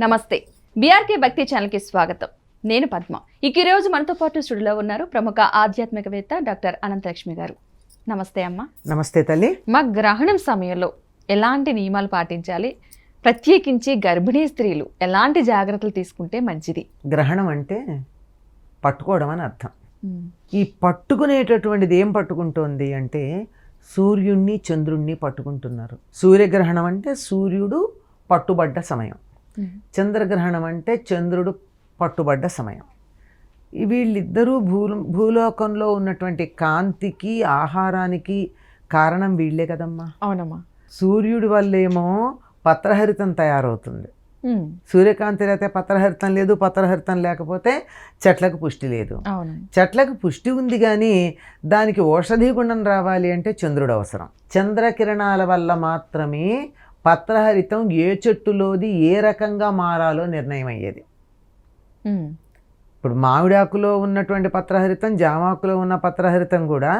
నమస్తే. బీఆర్కే భక్తి ఛానల్కి స్వాగతం. నేను పద్మ. ఇక ఈ రోజు మనతో పాటు స్టూడియోలో ఉన్నారు ప్రముఖ ఆధ్యాత్మికవేత్త డాక్టర్ అనంతలక్ష్మి గారు. నమస్తే అమ్మ. నమస్తే తల్లి. మా గ్రహణం సమయంలో ఎలాంటి నియమాలు పాటించాలి? ప్రత్యేకించి గర్భిణీ స్త్రీలు ఎలాంటి జాగ్రత్తలు తీసుకుంటే మంచిది? గ్రహణం అంటే పట్టుకోవడం అని అర్థం. ఈ పట్టుకునేటటువంటిది ఏం పట్టుకుంటోంది అంటే సూర్యుణ్ణి చంద్రుణ్ణి పట్టుకుంటున్నారు. సూర్యగ్రహణం అంటే సూర్యుడు పట్టుబడ్డ సమయం. చంద్రగ్రహణం అంటే చంద్రుడు పట్టుబడ్డ సమయం. వీళ్ళిద్దరూ భూ భూలోకంలో ఉన్నటువంటి కాంతికి ఆహారానికి కారణం వీళ్ళే కదమ్మా. అవునమ్మా. సూర్యుడి వల్లేమో పత్రహరితం తయారవుతుంది. సూర్యకాంతి లేకపోతే పత్రహరితం లేదు పత్రహరితం లేకపోతే చెట్లకు పుష్టి లేదు. అవును. చెట్లకు పుష్టి ఉంది కానీ దానికి ఔషధి గుణం రావాలి అంటే చంద్రుడు అవసరం. చంద్రకిరణాల వల్ల మాత్రమే పత్రహరితం ఏ చెట్టులోది ఏ రకంగా మారాలో నిర్ణయం అయ్యేది. ఇప్పుడు మామిడాకులో ఉన్నటువంటి పత్రహరితం జామాకులో ఉన్న పత్రహరితం కూడా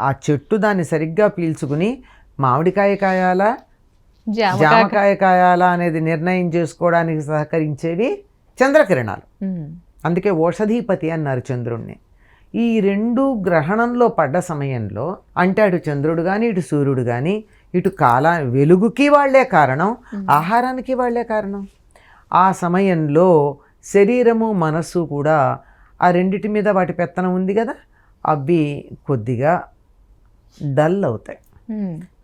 ఆ- చెట్టు దాన్ని సరిగ్గా పీల్చుకుని మామిడికాయ కాయాలా జామకాయ కాయాలా అనేది నిర్ణయం చేసుకోవడానికి సహకరించేవి చంద్రకిరణాలు. అందుకే ఓషధీపతి అన్నారు చంద్రుణ్ణి ఈ రెండు గ్రహణంలో పడ్డ సమయంలో అంటే అటు చంద్రుడు కానీ ఇటు సూర్యుడు కానీ ఇటు కాల వెలుగుకి వాళ్ళే కారణం ఆహారానికి వాళ్ళే కారణం. ఆ సమయంలో శరీరము మనస్సు కూడా ఆ రెండిటి మీద వాటి పెత్తనం ఉంది కదా అవి కొద్దిగా డల్ అవుతాయి.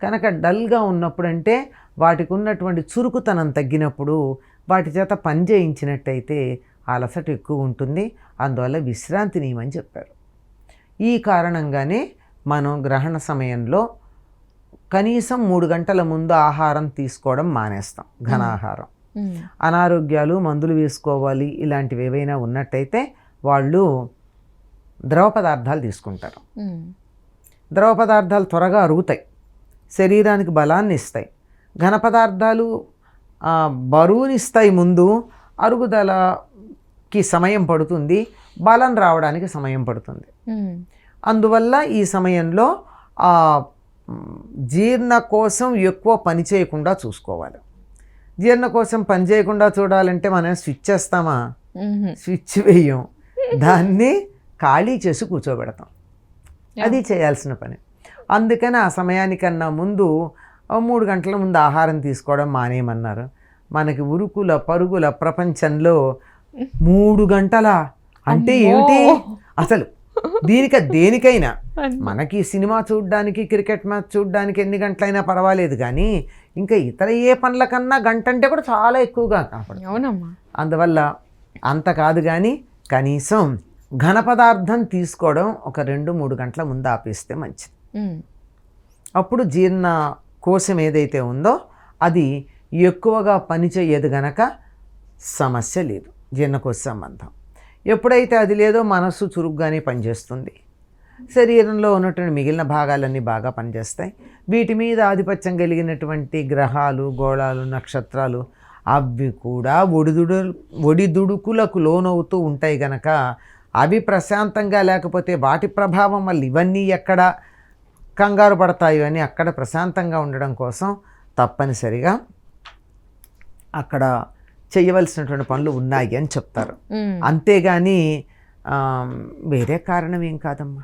కనుక డల్గా ఉన్నప్పుడు అంటే వాటికి ఉన్నటువంటి చురుకుతనం తగ్గినప్పుడు వాటి చేత పని చేయించినట్టయితే అలసట ఎక్కువ ఉంటుంది. అందువల్ల విశ్రాంతి నియమని చెప్పారు. ఈ కారణంగానే మనం గ్రహణ సమయంలో కనీసం మూడు గంటల ముందు ఆహారం తీసుకోవడం మానేస్తాం ఘనాహారం. అనారోగ్యాలు మందులు వేసుకోవాలి ఇలాంటివి ఏవైనా ఉన్నట్టయితే వాళ్ళు ద్రవ పదార్థాలు తీసుకుంటారు. ద్రవ పదార్థాలు త్వరగా అరుగుతాయి శరీరానికి బలాన్ని ఇస్తాయి ఘన పదార్థాలు ఆ, బరువునిస్తాయి ముందు అరుగుదలకి సమయం పడుతుంది బలం రావడానికి సమయం పడుతుంది. అందువల్ల ఈ సమయంలో జీర్ణ కోసం ఎక్కువ పని చేయకుండా చూసుకోవాలి. జీర్ణ కోసం పని చేయకుండా చూడాలంటే మనం స్విచ్ చేస్తామా. స్విచ్ వేయం. దాన్ని ఖాళీ చేసి కూర్చోబెడతాం. అది చేయాల్సిన పని. అందుకని ఆ సమయానికన్నా ముందు మూడు గంటల ముందు ఆహారం తీసుకోవడం మానేయమన్నారు. మనకి ఉరుకుల పరుగుల ప్రపంచంలో మూడు గంటల? అంటే ఏమిటి? అసలు దీనిక దేనికైనా మనకి సినిమా చూడడానికి క్రికెట్ మ్యాచ్ చూడడానికి ఎన్ని గంటలైనా పర్వాలేదు కానీ ఇంకా ఇతర ఏ పనుల కన్నా గంట అంటే కూడా చాలా ఎక్కువగా కనపడుతుంది అవునమ్మా. అందువల్ల అంత కాదు కానీ కనీసం ఘన పదార్థం తీసుకోవడం ఒక రెండు మూడు గంటల ముందు ఆపేస్తే మంచిది. అప్పుడు జీర్ణ కోశం ఏదైతే ఉందో అది ఎక్కువగా పనిచేయదు గనక సమస్య లేదు జీర్ణకోశ సంబంధం. ఎప్పుడైతే అది లేదో మనస్సు చురుగ్గానే పనిచేస్తుంది. శరీరంలో ఉన్నటువంటి మిగిలిన భాగాలన్నీ బాగా పనిచేస్తాయి. వీటి మీద ఆధిపత్యం కలిగినటువంటి గ్రహాలు గోళాలు నక్షత్రాలు అవి కూడా ఒడిదుడు ఒడిదుడుకులకు లోనవుతూ ఉంటాయి గనక అవి ప్రశాంతంగా లేకపోతే వాటి ప్రభావం వల్ల ఇవన్నీ ఎక్కడ కంగారు పడతాయో అని అక్కడ ప్రశాంతంగా ఉండడం కోసం తప్పనిసరిగా అక్కడ చేయవలసినటువంటి పనులు ఉన్నాయి అని చెప్తారు. అంతేగాని వేరే కారణం ఏం కాదమ్మా.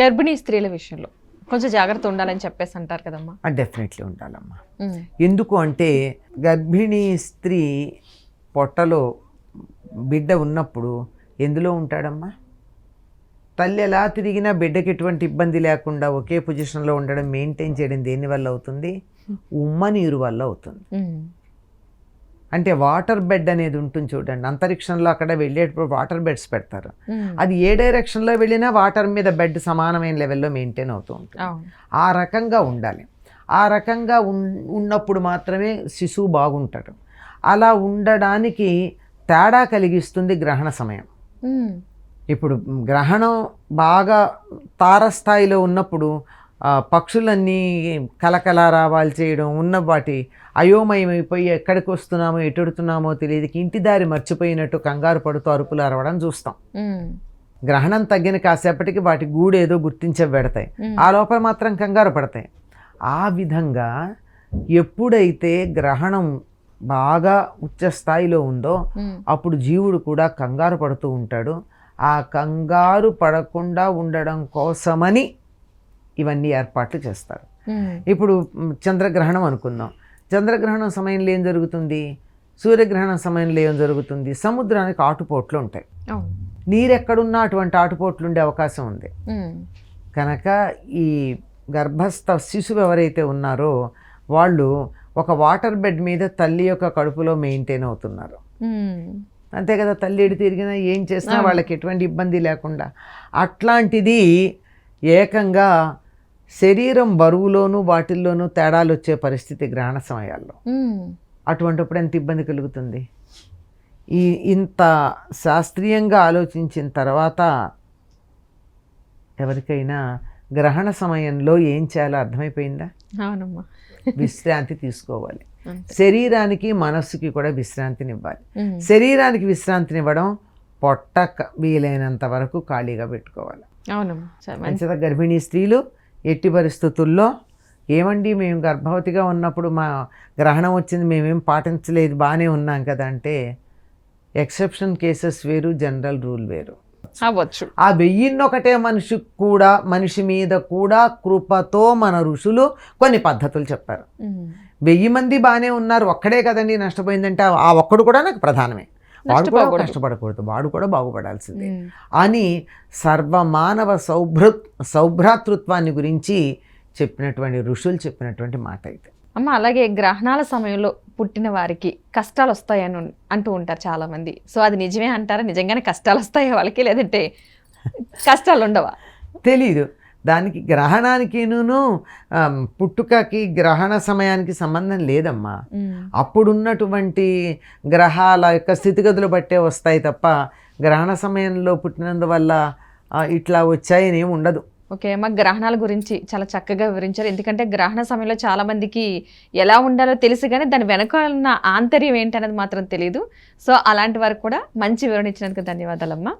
గర్భిణీ స్త్రీల విషయంలో కొంచెం జాగ్రత్త ఉండాలని చెప్పేసి అంటారు కదమ్మా. డెఫినెట్లీ ఉండాలమ్మా. ఎందుకు అంటే గర్భిణీ స్త్రీ పొట్టలో బిడ్డ ఉన్నప్పుడు ఎందులో ఉంటాడమ్మా? తల్లి ఎలా తిరిగినా బిడ్డకి ఎటువంటి ఇబ్బంది లేకుండా ఒకే పొజిషన్లో ఉండడం మెయింటైన్ చేయడం దేనివల్ల అవుతుంది? ఉమ్మ నీరు వల్ల అవుతుంది. అంటే వాటర్ బెడ్ అనేది ఉంటుంది చూడండి అంతరిక్షంలో అక్కడ వెళ్ళేటప్పుడు వాటర్ బెడ్స్ పెడతారు. అది ఏ డైరెక్షన్లో వెళ్ళినా వాటర్ మీద బెడ్ సమానమైన లెవెల్లో మెయింటైన్ అవుతూ ఉంటుంది ఆ రకంగా ఉండాలి. ఆ రకంగా ఉన్- ఉన్నప్పుడు మాత్రమే శిశువు బాగుంటాడు. అలా ఉండడానికి తేడా కలిగిస్తుంది గ్రహణ సమయం. ఇప్పుడు గ్రహణం బాగా తారస్థాయిలో ఉన్నప్పుడు పక్షులన్నీ కలకల రావాలి చేయడం ఉన్న వాటి అయోమయమైపోయి ఎక్కడికి వస్తున్నామో ఎటుడుతున్నామో తెలియదు. ఇంటి దారి మర్చిపోయినట్టు కంగారు పడుతూ అరుపులు అరవడం చూస్తాం. గ్రహణం తగ్గిన కాసేపటికి వాటి గూడు ఏదో గుర్తించే పెడతాయి. మ్మ్. ఆ లోపల మాత్రం కంగారు పడతాయి. ఆ విధంగా ఎప్పుడైతే గ్రహణం బాగా ఉచ్చ స్థాయిలో ఉందో అప్పుడు జీవుడు కూడా కంగారు పడుతూ ఉంటాడు. ఆ కంగారు పడకుండా ఉండడం కోసమని ఇవన్నీ ఏర్పాట్లు చేస్తారు. ఇప్పుడు చంద్రగ్రహణం అనుకుందాం. చంద్రగ్రహణం సమయంలో ఏం జరుగుతుంది? సూర్యగ్రహణం సమయంలో ఏం జరుగుతుంది? సముద్రానికి ఆటుపోట్లు ఉంటాయి. నీరు ఎక్కడున్నా అటువంటి ఆటుపోట్లు ఉండే అవకాశం ఉంది. కనుక ఈ గర్భస్థ శిశువు ఎవరైతే ఉన్నారో వాళ్ళు ఒక వాటర్ బెడ్ మీద తల్లి యొక్క కడుపులో మెయింటైన్ అవుతున్నారు. అంతే కదా తల్లి ఎడి తిరిగినా ఏం చేసినా. వాళ్ళకి ఎటువంటి ఇబ్బంది లేకుండా. అట్లాంటిది ఏకంగా శరీరం బరువులోనూ వాటిల్లోనూ తేడాలు వచ్చే పరిస్థితి గ్రహణ సమయాల్లో. అటువంటిప్పుడు ఎంత ఇబ్బంది కలుగుతుంది? ఈ ఇంత శాస్త్రీయంగా ఆలోచించిన తర్వాత ఎవరికైనా గ్రహణ సమయంలో ఏం చేయాలో అర్థమైపోయిందా? అవునమ్మా. విశ్రాంతి తీసుకోవాలి. శరీరానికి మనస్సుకి కూడా విశ్రాంతినివ్వాలి. శరీరానికి విశ్రాంతినివ్వడం పొట్ట వీలైనంత వరకు ఖాళీగా పెట్టుకోవాలి. అవునమ్మా. మంచిగా గర్భిణీ స్త్రీలు ఎట్టి పరిస్థితుల్లో ఏమండి మేము గర్భవతిగా ఉన్నప్పుడు మా గ్రహణం వచ్చింది మేమేం పాటించలేదు బాగానే ఉన్నాం కదా అంటే ఎక్సెప్షన్ కేసెస్ వేరు జనరల్ రూల్ వేరు. అవ్వచ్చు. ఆ వెయ్యిన్నొకటే మనిషి కూడా మనిషి మీద కూడా కృపతో మన ఋషులు కొన్ని పద్ధతులు చెప్పారు. వెయ్యి మంది బాగానే ఉన్నారు ఒక్కడే కదండి నష్టపోయిందంటే ఆ- ఆ ఒక్కడు కూడా నాకు ప్రధానమే. వాడు కూడా. కష్టపడకూడదు. వాడు కూడా బాగుపడాల్సిందే. అని సర్వమానవ సౌభృ సౌభ్రాతృత్వాన్ని గురించి చెప్పినటువంటి ఋషులు చెప్పినటువంటి మాట ఇది. అమ్మ అలాగే గ్రహణాల సమయంలో పుట్టిన వారికి కష్టాలు వస్తాయని అంటూ ఉంటారు చాలా మంది సో అది నిజమే అంటారా? నిజంగానే కష్టాలు వస్తాయా వాళ్ళకి? లేదంటే కష్టాలు ఉండవా తెలీదు. దానికి గ్రహణానికిను పుట్టుకకి గ్రహణ సమయానికి సంబంధం లేదమ్మా. అప్పుడున్నటువంటి గ్రహాల యొక్క స్థితిగతులు బట్టే వస్తాయి తప్ప గ్రహణ సమయంలో పుట్టినందువల్ల ఇట్లా వచ్చాయని ఉండదు. ఓకే అమ్మ గ్రహణాల గురించి చాలా చక్కగా వివరించారు. ఎందుకంటే గ్రహణ సమయంలో చాలా మందికి ఎలా ఉండాలో తెలుసు కానీ దాని వెనక ఉన్న ఆంతర్యం ఏంటనేది మాత్రం తెలియదు సో అలాంటి వారికి కూడా మంచి వివరణ ఇచ్చినందుకు ధన్యవాదాలమ్మా.